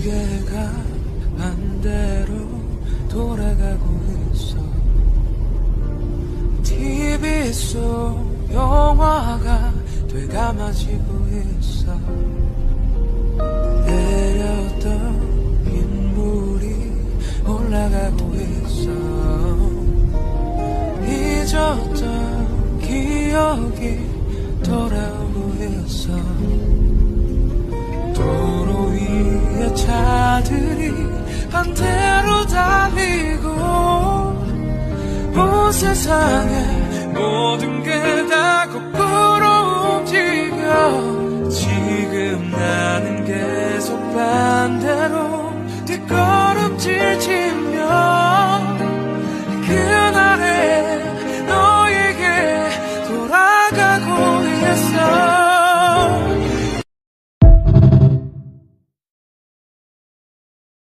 시계가 반대로 돌아가고 있어. TV 속 영화가 되감아지고 있어. 내렸던 빗물이 올라가고 있어. 잊었던 기억이 돌아오고 있어 반대로 달리고 온 세상에 모든 게 다 거꾸로 움직여. 지금 나는 계속 반대로 뒷걸음질 치며